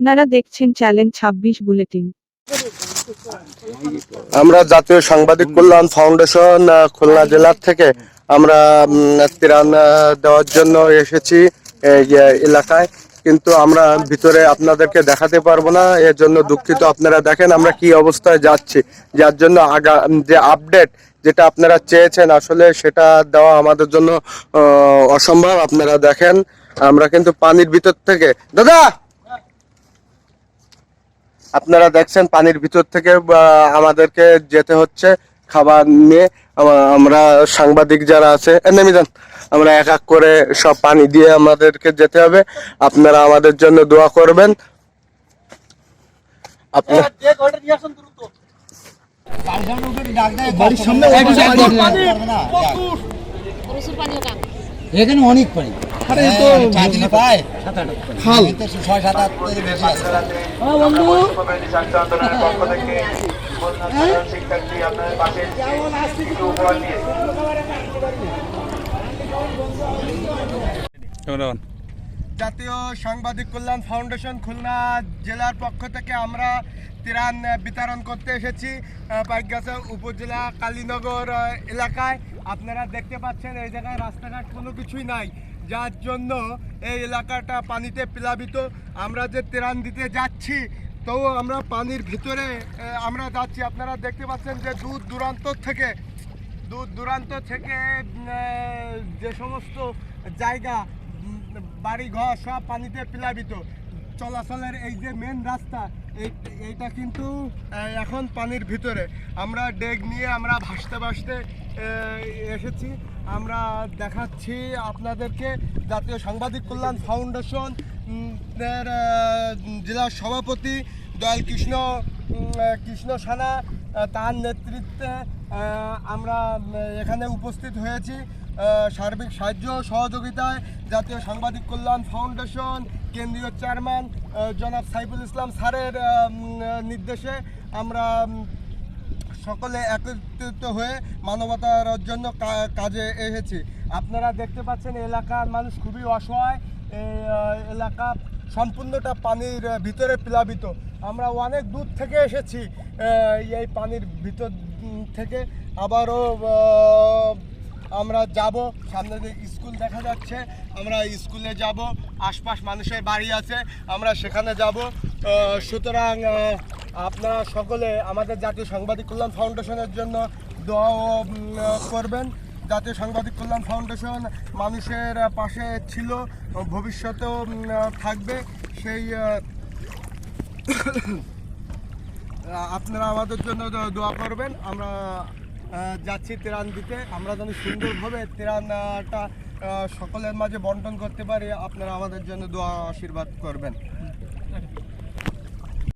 আপনারা দেখছেন চ্যালেঞ্জ ছাব্বিশ বুলেটিন। আমরা জাতীয় সাংবাদিক কল্যাণ ফাউন্ডেশন খুলনা জেলার থেকে আমরা ত্রাণ দেওয়ার জন্য এসেছি এলাকায়। কিন্তু আমরা ভিতরে আপনাদেরকে দেখাতে পারব না, এর জন্য দুঃখিত আপনারা দেখেন আমরা কি অবস্থায় যাচ্ছি। যার জন্য আগা যে আপডেট যেটা আপনারা চেয়েছেন, আসলে সেটা দেওয়া আমাদের জন্য অসম্ভব। আপনারা দেখেন, আমরা কিন্তু পানির ভিতর থেকে, দাদা! আপনারা দেখছেন পানির ভিতর থেকে আমাদেরকে যেতে হচ্ছে খাবার নিয়ে। আমরা সাংবাদিক যারা আছে নেমে যান। আমরা এক এক করে সব পানি দিয়ে আমাদেরকে যেতে হবে। আপনারা আমাদের জন্য দোয়া করবেন। এখানে অনেক পানি। আরে তো। খাল। বেশি আছে। জাতীয় সাংবাদিক কল্যাণ ফাউন্ডেশন খুলনা জেলার পক্ষ থেকে আমরা ত্রাণ বিতরণ করতে এসেছি আহ, বাইকগাছা উপজেলা কালীনগর এলাকায়। আপনারা দেখতে পাচ্ছেন এই জায়গায় রাস্তাঘাট কোনো কিছুই নাই। যার জন্য এই এলাকাটা পানিতে প্লাবিত। আমরা যে ত্রাণ দিতে যাচ্ছি তো আমরা পানির ভিতরে আমরা যাচ্ছি। আপনারা দেখতে পাচ্ছেন যে দূর দূরান্ত থেকে দূর দূরান্ত থেকে যে সমস্ত জায়গা উম, বাড়ি ঘর সব পানিতে প্লাবিত। চলাচলের এই যে মেন রাস্তা এই এইটা কিন্তু এখন পানির ভিতরে। আমরা ডেগ নিয়ে আমরা ভাসতে ভাসতে এসেছি। আমরা দেখাচ্ছি আপনাদেরকে জাতীয় সাংবাদিক কল্যাণ ফাউন্ডেশন জেলার সভাপতি দয়াল কৃষ্ণ কৃষ্ণ সানা তার নেতৃত্বে আমরা এখানে উপস্থিত হয়েছি। সার্বিক সাহায্য সহযোগিতায় জাতীয় সাংবাদিক কল্যাণ ফাউন্ডেশন, কেন্দ্রীয় চেয়ারম্যান জনাব সাইফুল ইসলাম স্যারের নির্দেশে আমরা সকলে একত্রিত হয়ে মানবতার জন্য কাজে এসেছি। আপনারা দেখতে পাচ্ছেন, এলাকার মানুষ খুবই অসহায়। এই এলাকা সম্পূর্ণটা পানির ভিতরে প্লাবিত। আমরা অনেক দূর থেকে এসেছি এই পানির ভিতর থেকে। আবারও আমরা যাব। সামনে যে স্কুল দেখা যাচ্ছে, আমরা স্কুলে যাব। আশপাশ মানুষের বাড়ি আছে, আমরা সেখানে যাব। সুতরাং আপনারা সকলে আমাদের জাতীয় সাংবাদিক কল্যাণ ফাউন্ডেশনের জন্য দোয়া ও, উম, আহ, করবেন। জাতীয় সাংবাদিক কল্যাণ ফাউন্ডেশন মানুষের পাশে ছিল ভবিষ্যতেও থাকবে। সেই আপনারা আমাদের জন্য দোয়া করবেন। আমরা যাচ্ছি ত্রাণ দিতে। আমরা যেন সুন্দরভাবে ত্রাণটা সকলের মাঝে বন্টন করতে পারি। আপনারা আমাদের জন্য দোয়া আশীর্বাদ করবেন।